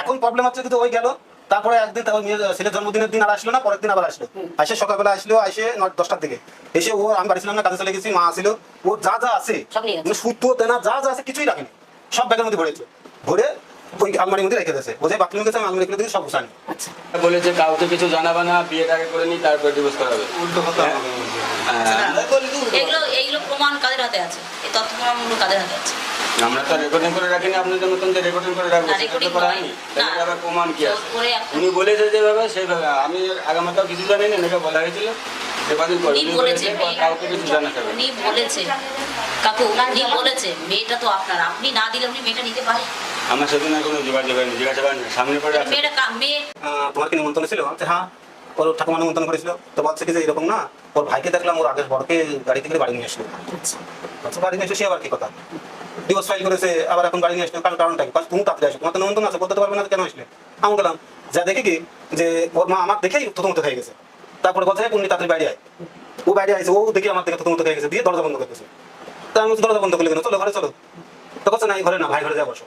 এখন প্রবলেম হচ্ছে কিন্তু ওই গেল। তারপরে একদিন তার ছেলের জন্মদিনের দিন আর আসলো না পরের দিন আবার আসলো। আসে সকালবেলা আসলো নয় দশটার দিকে। এসে ও আমি বাড়ি ছিলাম না কাজে চলে গেছি মা আসিল। ও যা যা আছে। মানে সুতো তেনা যা যা আছে কিছুই রাখেনি। সব ব্যাগের মধ্যে ভরেছে। ভরে ওই আলমারির মধ্যে রেখে দিয়েছে। ও যে বাথরুমে গেছে আমি আলমারি রেখে দিয়ে সব গুছানি। আচ্ছা। বলেছে কাউকে কিছু জানাবে না বিয়ের আগে করে নি তারপর ডিভোর্স করাবে উল্টো কথা হ্যাঁ। এগুলো এইগুলো প্রমাণ কাদের হাতে আছে। এই তথ্য প্রমাণগুলো কাদের হাতে আছে? আমরা তো রেকর্ডিং করে রাখিনি আপনাদের মতন যে রেকর্ডিং করে রাখব সেটা তো করা হয়নি। তাহলে আবার প্রমাণ কি আছে? উনি বলেছে যেভাবে সেইভাবে। আমি আগামাতাও কিছু জানি না এনেকে বলা হয়েছিল। যে কদিন উনি উনি বলেছে বলেছে কাউকে কিছু জানাতে হবে উনি বলেছে। কাকু উনি বলেছে মেয়েটা তো আপনার। আপনি না দিলে উনি মেয়েটা নিতে পারে? আমার সাথে না কোনো যোগাযোগ হয়নি জিজ্ঞাসা করেন সামনে পড়ে মেয়েটা মেয়ে তোমার কি নিমন্ত্রণ ছিল? হ্যাঁ ওর ঠাকুমা নিমন্ত্রণ করেছিল। তো বলছে কি যে এরকম না ওর ভাইকে দেখলাম ওর আগের বড়কে গাড়ি থেকে বাড়ি নিয়ে আসলো বলছে, বাড়ি নিয়ে এসে সে আবার কি কথা? ডিভোর্স ফাইল করেছে আবার এখন গাড়ি নিয়ে আসলো কারণ কারণটা কি? তুমি তাড়াতাড়ি আসো তোমার তো নিমন্ত্রণ আছে বলতে পারবে না কেন আসলে? আমি গেলাম যা দেখে কি যে ওর মা আমার দেখেই থতমত হয়ে গেছে। তারপরে বলছে উনি তাড়াতাড়ি বাড়ি আয়। ও বাইরে আইছে ও দেখে আমার দেখে থতমত হয়ে গেছে দিয়ে দরজা বন্ধ করতেছে তা আমি দরজা বন্ধ করলে কেন? চলো ঘরে চলো। তো বলছে না এই ঘরে না ভাই ঘরে যাব বসো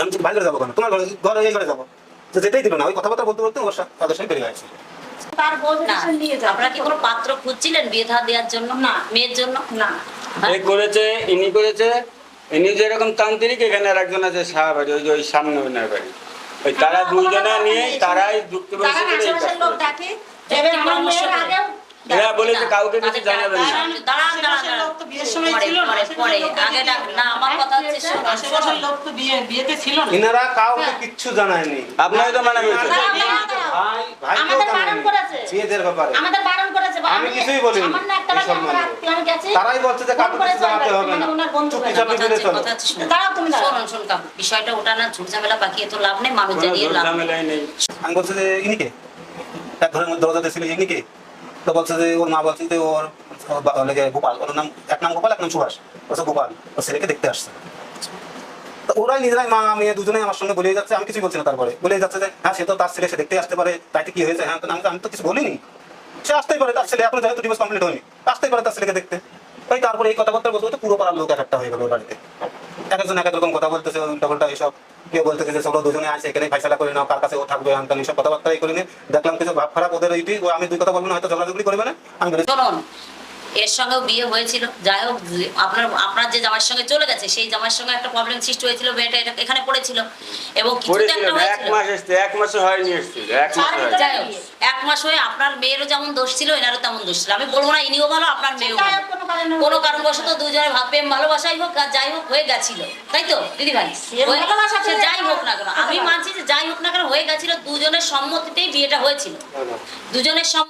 আমি ভাই ঘরে যাব কেন? তোমার ঘরে এই ঘরে যাব। তো যেতেই দিল না ওই কথাবার্তা বলতে বলতে ওর সাথে তাদের সাথে বেরিয়ে আসছে তার বলবে নিয়ে যাবে। আপনারা কি কোনো পাত্র খুঁজছিলেন বিয়ে থা দেওয়ার জন্য? না। মেয়ের জন্য? না? এই করেছে ইনি করেছে ইনি যেরকম তান্ত্রিক এখানে আরেকজন আছে শাহ বাড়ি ওই যে ওই সামনে ওনার বাড়ি। ওই তারা দুইজনা নিয়ে তারাই যুক্ত তারা বসে এরা বলেছে কাউকে কিছু জানাবেন জানাবে না। ইনারা কাউকে কিচ্ছু জানায়নি। তো মানা। ভাই। বিয়েদের ব্যাপারে। আমাদের বারণ করেছে আমি কিছুই তারাই বলছে যে কিছু জানাতে হবে না। চুপি চাপি করে চলো। তুমি শুনুন, কাকু, বিষয়টা ওটা না ঝুট ঝামেলা পাকিয়ে তো লাভ নেই মানুষ জানিয়ে লাভ নেই। আমি বলছি যে এক ঘরের মধ্যে দরজাতে ছিল ইনিকে তো বলছে যে ওর মা বলছে যে ওর গোপাল, ওর নাম, এক নাম গোপাল, এক নাম সুভাষ। বলছে গোপাল ওর ছেলেকে দেখতে আসছে। ওরাই নিজেরাই মা, মেয়ে দুজনেই আমার সঙ্গে বলে যাচ্ছে, আমি কিছুই বলছি না তারপরে। বলে যাচ্ছে যে হ্যাঁ সে তো তার ছেলে সে দেখতে আসতে পারে তাইতে কি হয়েছে? হ্যাঁ আমি আমি তো কিছু বলিনি। সে আসতেই পারে, তার ছেলে এখন যেহেতু ডিভোর্স কমপ্লিট হয়নি। আসতেই পারে তার ছেলেকে দেখতে। ওই তারপরে এই কথাবার্তা বলতে বলতে পুরো পাড়ার লোক একটা হয়ে গেল বাড়িতে। এক একজন এক এক রকম কথা বলতেছে উল্টা পাল্টা এইসব। কেউ বলতেছে যে, চলো দুজনে আছে এখানে ফাইসলা করে নাও, কার কাছে ও থাকবে আনতাম এইসব কথাবার্তা করে নিয়ে দেখলাম কিছু ভাব খারাপ ওদের এইটি ও আমি দুই কথা বলব না, হয়তো ঝগড়াঝগড়ি করবে না। আমি এর সঙ্গেও বিয়ে হয়েছিল। যাই হোক আপনার আপনার যে জামাইয়ের সঙ্গে চলে গেছে সেই জামাইয়ের সঙ্গে একটা প্রবলেম সৃষ্টি হয়েছিল মেয়েটা এটা এখানে পড়েছিল। এবং কিছু একটা এক মাস এসছে এক মাসে হয়নি এক মাস তার হয়নি। ভিতরে- যাই হোক এক মাস হয়ে আপনার মেয়েরও যেমন দোষ ছিল এনারও তেমন দোষ ছিল। আমি বলব না ইনিও ভালো আপনার মেয়েও ভালো। কোনো কারণে কোনো হোক। কারণবশত দুজনের ভাব প্রেম ভালোবাসাই হোক আর যাই হোক হয়ে গেছিল। তাই তো দিদি ভাই যাই হোক না কেন আমি মানছি যে যাই হোক না কেন হয়ে গেছিল দুজনের সম্মতিতেই বিয়েটা হয়েছিল। দুজনের সম্মতি